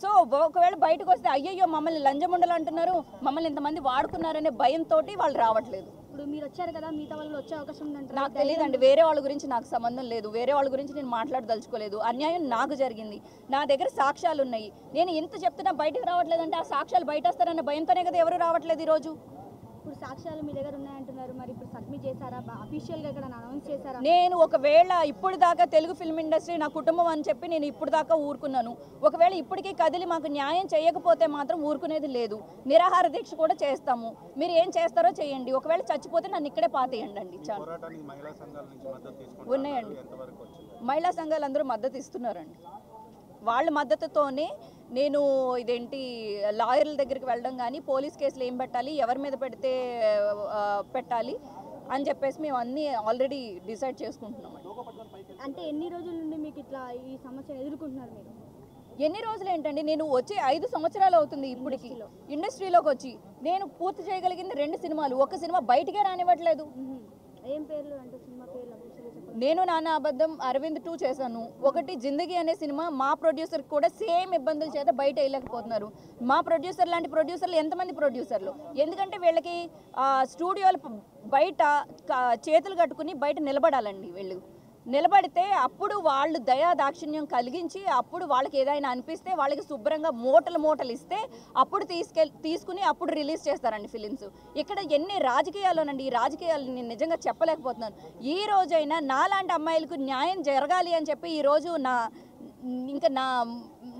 So ఒకవేళ బయటకు వస్తే అయ్యయ్యో మమ్మల్ని లంజముండలు అంటున్నారు మమ్మల్ని ఇంతమంది వాడుకున్నారనే భయంతో వాళ్ళు రావట్లేదు. ఇప్పుడు మీరు వచ్చారు కదా మిగతా వాళ్ళు వచ్చే అవకాశం ఉందంటారా? నాకు తెలియదండి వేరే వాళ్ళ గురించి నాకు సంబంధం లేదు. వేరే వాళ్ళ గురించి నేను మాట్లాడదలుచుకోలేదు. అన్యాయం నాకు జరిగింది. నా దగ్గర సాక్ష్యాలు ఉన్నాయి నేను ఎంత చెప్తున్నా బయటకు రావట్లేదంటే ఆ సాక్ష్యాలు బయట వస్తారన్న భయంతోనే కదా ఎవరు రావట్లేదు ఈరోజు? సాక్ష్యాలు మీ దగ్గర ఉన్నాయంటున్నారు. మరి ఇప్పుడు సబ్మిట్ చేశారా? అఫీషియల్గా ఇక్కడ అనౌన్స్ చేశారా? నేను ఒకవేళ ఇప్పుడు దాకా తెలుగు ఫిల్మ్ ఇండస్ట్రీ నా కుటుంబం అని చెప్పి నేను ఇప్పుడు దాకా ఊరుకున్నాను. ఒకవేళ ఇప్పటికీ కదిలి మాకు న్యాయం చేయకపోతే మాత్రం ఊరుకునేది లేదు. నిరాహార దీక్ష కూడా చేస్తాము. మీరు ఏం చేస్తారో చేయండి. ఒకవేళ చచ్చిపోతే నన్ను ఇక్కడే పాతేయండి అండి చాలు. పోరాటానికి మహిళా సంఘాల నుంచి మద్దతు తీసుకుంటారు? ఉన్నాయండి. మహిళా సంఘాలు అందరూ మద్దతు ఇస్తున్నారండి. వాళ్ళ మద్దతుతోనే నేను ఇదేంటి లాయర్ల దగ్గరికి వెళ్ళడం కానీ పోలీస్ కేసులు ఏం పెట్టాలి ఎవరి మీద పెడితే పెట్టాలి అని చెప్పేసి మేము అన్నీ ఆల్రెడీ డిసైడ్ చేసుకుంటున్నామండి అంటే ఎన్ని రోజుల నుండి మీకు ఇట్లా ఈ సమస్యను ఎదుర్కొంటున్నారు మీరు? ఎన్ని రోజులు ఏంటండి నేను వచ్చి ఐదు సంవత్సరాలు అవుతుంది ఇప్పటికి. ఇండస్ట్రీలోకి వచ్చి నేను పూర్తి చేయగలిగింది రెండు సినిమాలు. ఒక సినిమా బయటికే రానివ్వట్లేదు. ఏం పేర్లు అంటే సినిమా పేర్లు? నేను నాన్న అబద్ధం అరవింద్ టూ చేశాను. ఒకటి జిందగీ అనే సినిమా మా ప్రొడ్యూసర్ కూడా సేమ్ ఇబ్బందుల చేత బయట వెళ్ళకపోతున్నారు మా ప్రొడ్యూసర్ లాంటి ప్రొడ్యూసర్లు ఎంతమంది ప్రొడ్యూసర్లు? ఎందుకంటే వీళ్ళకి స్టూడియోలు బయట చేతులు కట్టుకుని బయట నిలబడాలండి వీళ్ళు. నిలబడితే అప్పుడు వాళ్ళు దయా దాక్షిణ్యం కలిగించి అప్పుడు వాళ్ళకి ఏదైనా అనిపిస్తే వాళ్ళకి శుభ్రంగా మూటలు మూటలు ఇస్తే అప్పుడు తీసుకెళ్ళి తీసుకుని అప్పుడు రిలీజ్ చేస్తారండి ఫిలిమ్స్. ఇక్కడ ఎన్ని రాజకీయాలునండి ఈ రాజకీయాలు నేను నిజంగా చెప్పలేకపోతున్నాను. ఈ రోజైనా నాలాంటి అమ్మాయిలకు న్యాయం జరగాలి అని చెప్పి ఈరోజు నా ఇంకా నా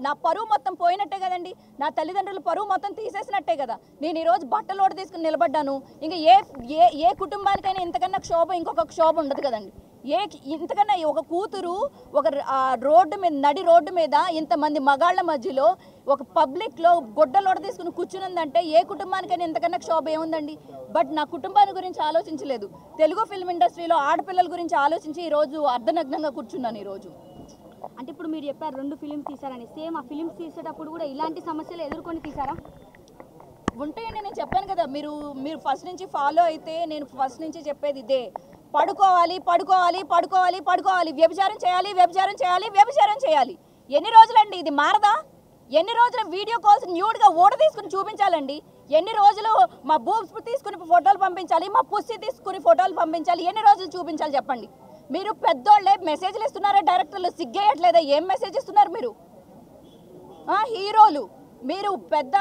నా పరువు మొత్తం పోయినట్టే కదండి. నా తల్లిదండ్రుల పరువు మొత్తం తీసేసినట్టే కదా. నేను ఈరోజు బట్టలు ఓడ తీసుకుని నిలబడ్డాను. ఇంకా ఏ ఏ ఏ కుటుంబానికైనా ఇంతకన్నా క్షోభ ఇంకొక క్షోభ ఉండదు కదండి. ఏ ఇంతకన్నా ఒక కూతురు ఒక రోడ్డు మీద నడి రోడ్డు మీద ఇంతమంది మగాళ్ళ మధ్యలో ఒక పబ్లిక్లో గొడ్డలోడ తీసుకుని కూర్చునుందంటే ఏ కుటుంబానికైనా ఇంతకన్నా క్షోభ ఏముందండి? బట్ నా కుటుంబాన్ని గురించి ఆలోచించలేదు. తెలుగు ఫిల్మ్ ఇండస్ట్రీలో ఆడపిల్లల గురించి ఆలోచించి ఈరోజు అర్ధనగ్నంగా కూర్చున్నాను ఈరోజు అంటే ఇప్పుడు మీరు చెప్పారు రెండు ఫిలిమ్స్ తీసారని సేమ్ ఆ ఫిలిమ్స్ తీసేటప్పుడు కూడా ఇలాంటి సమస్యలు ఎదుర్కొని తీసారా ఉంటాయండి నేను చెప్పాను కదా. మీరు మీరు ఫస్ట్ నుంచి ఫాలో అయితే నేను ఫస్ట్ నుంచి చెప్పేది ఇదే. పడుకోవాలి పడుకోవాలి పడుకోవాలి పడుకోవాలి. వ్యభిచారం చేయాలి వ్యభిచారం చేయాలి వ్యభిచారం చేయాలి. ఎన్ని రోజులండి ఇది మారదా? ఎన్ని రోజులు వీడియో కాల్స్ న్యూడ్గా ఓడ తీసుకుని చూపించాలండి? ఎన్ని రోజులు మా బూబ్స్ తీసుకుని ఫోటోలు పంపించాలి మా పుస్సి తీసుకుని ఫోటోలు పంపించాలి ఎన్ని రోజులు చూపించాలి చెప్పండి? మీరు పెద్దోళ్ళే మెసేజ్లు ఇస్తున్నారా డైరెక్టర్లు? సిగ్గేయట్లేదా? ఏం మెసేజ్ ఇస్తున్నారు మీరు? హీరోలు. మీరు పెద్ద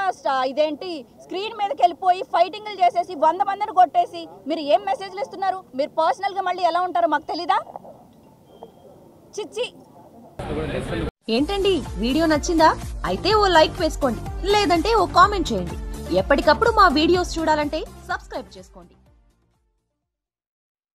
ఇదేంటి? స్క్రీన్ మీదకి వెళ్ళిపోయి ఫైటింగ్లు చేసేసి వంద మందిని కొట్టేసి మీరు ఏం మెసేజ్లు ఇస్తున్నారు? మీరు పర్సనల్గా మళ్ళీ ఎలా ఉంటారో మాకు తెలీదా? చిచ్చి. ఏంటండి? వీడియో నచ్చిందా? అయితే ఓ లైక్ వేసుకోండి. లేదంటే ఓ కామెంట్ చేయండి. ఎప్పటికప్పుడు మా వీడియోస్ చూడాలంటే సబ్స్క్రైబ్ చేసుకోండి.